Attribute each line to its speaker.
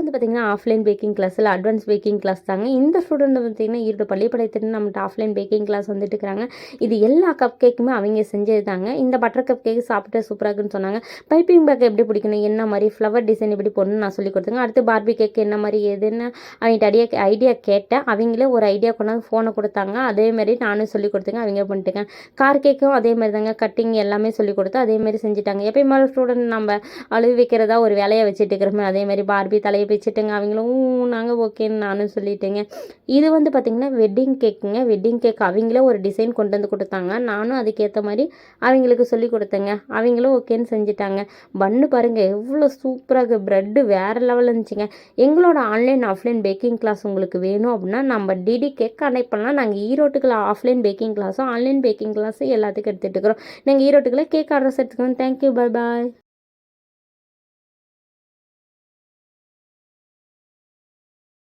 Speaker 1: வந்து பார்த்திங்கன்னா offline baking class இல்லை அட்வான்ஸ் பேக்கிங் கிளாஸ் தாங்க. இந்த ஸ்டூடெண்ட் பார்த்திங்கன்னா ஈரோடு பள்ளிப்படைத்திட்டு நம்மகிட்ட ஆஃப்லைன் பேக்கிங் கிளாஸ் வந்துட்டு இருக்கிறாங்க இது எல்லா கப் கேக்குமே அவங்க செஞ்சது தாங்க இந்த பட்டர் கப் கேக் சாப்பிட்டு சூப்பராக இருக்குன்னு சொன்னாங்க. பைப்பிங் பேக் எப்படி பிடிக்கணும்? என்ன மாதிரி ஃப்ளவர் டிசைன் எப்படி போடணும்னு நான் சொல்லி கொடுத்தேங்க. அடுத்து பார்பி கேக் என்ன மாதிரி எதுன்னு அவங்கள்ட்ட ஐடியா ஐடியா கேட்டேன். அவங்களே ஒரு ஐடியா கொண்டாந்து ஃபோனை கொடுத்தாங்க. அதே மாதிரி நானும் சொல்லி கொடுத்தேங்க. அவங்க பண்ணிட்டுங்க. கார் கேக்கும் அதே மாதிரி தாங்க. கட்டிங் எல்லாமே சொல்லி கொடுத்து அதே மாதிரி செஞ்சுட்டாங்க. எப்பயும் மேலே ஸ்டூடெண்ட் நம்ம அழுவி வைக்கிறதா ஒரு வேலையை வச்சுட்டு இருக்கிறோமே அதே மாதிரி பார்பி தலை வச்சுட்டுங்க அவங்களும் நாங்கள் ஓகேன்னு நானும் சொல்லிட்டேங்க. இது வந்து பார்த்திங்கன்னா வெட்டிங் கேக்குங்க வெட்டிங் கேக் அவங்களே ஒரு டிசைன் கொண்டு வந்து கொடுத்தாங்க. நானும் அதுக்கேற்ற மாதிரி அவங்களுக்கு சொல்லி கொடுத்தேங்க. அவங்களும் ஓகேன்னு செஞ்சுட்டாங்க. பண்ணு பாருங்கள் எவ்வளோ சூப்பராக ப்ரெட்டு வேறு லெவலில் இருந்துச்சுங்க. எங்களோட ஆன்லைன் ஆஃப்லைன் பேக்கிங் கிளாஸ் உங்களுக்கு வேணும் அப்படின்னா நம்ம டிடி கேக் கனெக்ட் பண்ணலாம் நாங்கள் ஈரோட்டுக்குள்ள ஆஃப்லைன் பேக்கிங் கிளாஸும் ஆன்லைன் பேக்கிங் கிளாஸும் எல்லாத்துக்கும் எடுத்துகிட்டு இருக்கிறோம். நாங்கள் ஈரோட்டுக்குள்ள கேக் ஆர்டர்ஸ் எடுத்துக்கிறோம் தேங்க்யூ பை பாய்